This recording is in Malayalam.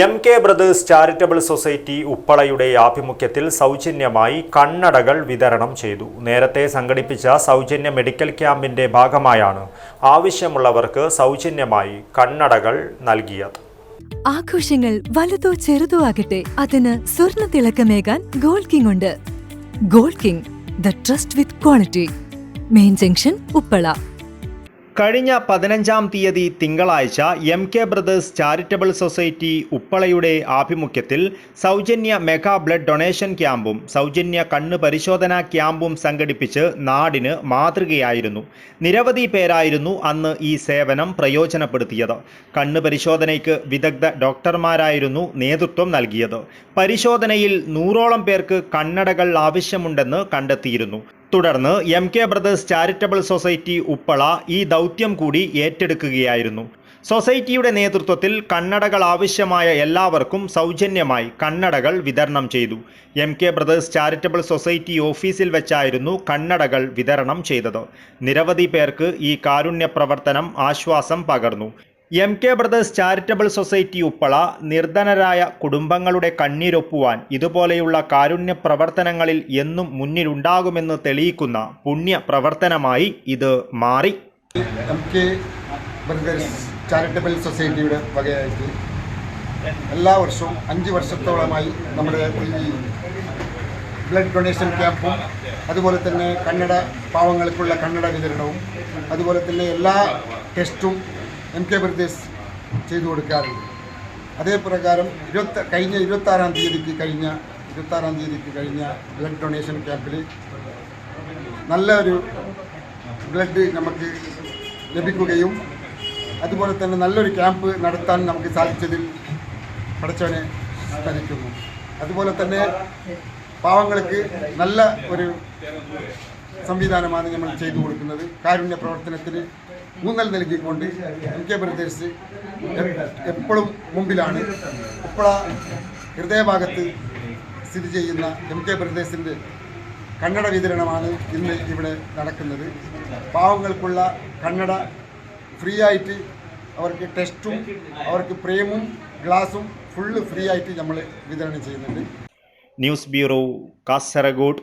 M K brothers charitable society ഉപ്പളയുടെ ആഭിമുഖ്യത്തിൽ സൗജന്യമായി കണ്ണടകൾ വിതരണം ചെയ്തു. നേരത്തെ സംഘടിപ്പിച്ച സൗജന്യ മെഡിക്കൽ ക്യാമ്പിന്റെ ഭാഗമായാണ് ആവശ്യമുള്ളവർക്ക് സൗജന്യമായി കണ്ണടകൾ നൽകിയത്. ആഘോഷങ്ങൾ വലുതോ ചെറുതോ ആകട്ടെ അതിന് സ്വർണ തിളക്കമേകാൻ ഗോൾഡ് കിങ് ഉണ്ട്. Gold king the trust with quality main junction Uppala. കഴിഞ്ഞ പതിനഞ്ചാം തീയതി തിങ്കളാഴ്ച M K brothers charitable society ഉപ്പളയുടെ ആഭിമുഖ്യത്തിൽ സൗജന്യ മെഗാ ബ്ലഡ് ഡൊണേഷൻ ക്യാമ്പും സൗജന്യ കണ്ണ് പരിശോധനാ ക്യാമ്പും സംഘടിപ്പിച്ച് നാടിന് മാതൃകയായിരുന്നു. നിരവധി പേരായിരുന്നു അന്ന് ഈ സേവനം പ്രയോജനപ്പെടുത്തിയത്. കണ്ണ് പരിശോധനയ്ക്ക് വിദഗ്ധ ഡോക്ടർമാരായിരുന്നു നേതൃത്വം നൽകിയത്. പരിശോധനയിൽ നൂറോളം പേർക്ക് കണ്ണടകൾ ആവശ്യമുണ്ടെന്ന് കണ്ടെത്തിയിരുന്നു. തുടർന്ന് M K brothers charitable society Uppala ഈ ദൗത്യം കൂടി ഏറ്റെടുക്കുകയായിരുന്നു. സൊസൈറ്റിയുടെ നേതൃത്വത്തിൽ കണ്ണടകൾ ആവശ്യമായ എല്ലാവർക്കും സൗജന്യമായി കണ്ണടകൾ വിതരണം ചെയ്തു. M K brothers charitable society ഓഫീസിൽ വെച്ചായിരുന്നു കണ്ണടകൾ വിതരണം ചെയ്തത്. നിരവധി പേർക്ക് ഈ കാരുണ്യ പ്രവർത്തനം ആശ്വാസം പകർന്നു. M K brothers charitable society Uppala നിർധനരായ കുടുംബങ്ങളുടെ കണ്ണീരൊപ്പുവാൻ ഇതുപോലെയുള്ള കാരുണ്യ പ്രവർത്തനങ്ങളിൽ എന്നും മുന്നിലുണ്ടാകുമെന്ന് തെളിയിക്കുന്ന പുണ്യ പ്രവർത്തനമായി ഇത് മാറി. എം കെ ബ്രദേഴ്സ് ചാരിറ്റബിൾ സൊസൈറ്റിയുടെ വകയായിട്ട് എല്ലാ വർഷവും അഞ്ച് വർഷത്തോളമായി നമ്മുടെ ഈ ബ്ലഡ് ഡൊണേഷൻ ക്യാമ്പും അതുപോലെ തന്നെ കന്നഡ പാവങ്ങൾക്കുള്ള കന്നഡ വിതരണവും അതുപോലെ തന്നെ എല്ലാ ടെസ്റ്റും എം കെ ബ്രദേഴ്സ് ചെയ്തു കൊടുക്കാറുണ്ട്. അതേ പ്രകാരം ഇരുപത്തി കഴിഞ്ഞ ഇരുപത്താറാം തീയതിക്ക് കഴിഞ്ഞ ഇരുപത്താറാം തീയതിക്ക് കഴിഞ്ഞ ബ്ലഡ് ഡൊണേഷൻ ക്യാമ്പിൽ നല്ലൊരു ബ്ലഡ് നമുക്ക് ലഭിക്കുകയും അതുപോലെ തന്നെ നല്ലൊരു ക്യാമ്പ് നടത്താൻ നമുക്ക് സാധിച്ചതിൽ പടച്ചവനെ സ്മരിക്കുന്നു അതുപോലെ തന്നെ പാവങ്ങൾക്ക് നല്ല ഒരു സംവിധാനമാണ് നമ്മൾ ചെയ്തു കൊടുക്കുന്നത്. കാരുണ്യ പ്രവർത്തനത്തിന് ഊന്നൽ നൽകിക്കൊണ്ട് എം കെ ബ്രദേഴ്സ് എപ്പോഴും മുമ്പിലാണ്. ഉപ്പള ഹൃദയഭാഗത്ത് സ്ഥിതി ചെയ്യുന്ന എം കെ ബ്രദേഴ്സിന്റെ കന്നഡ വിതരണമാണ് ഇന്ന് ഇവിടെ നടക്കുന്നത്. പാവങ്ങൾക്കുള്ള കന്നഡ ഫ്രീ ആയിട്ട് അവർക്ക് ടെസ്റ്റും അവർക്ക് പ്രേമും ഗ്ലാസും ഫുള്ള് ഫ്രീ ആയിട്ട് നമ്മൾ വിതരണം ചെയ്യുന്നുണ്ട്. News bureau Kasaragod.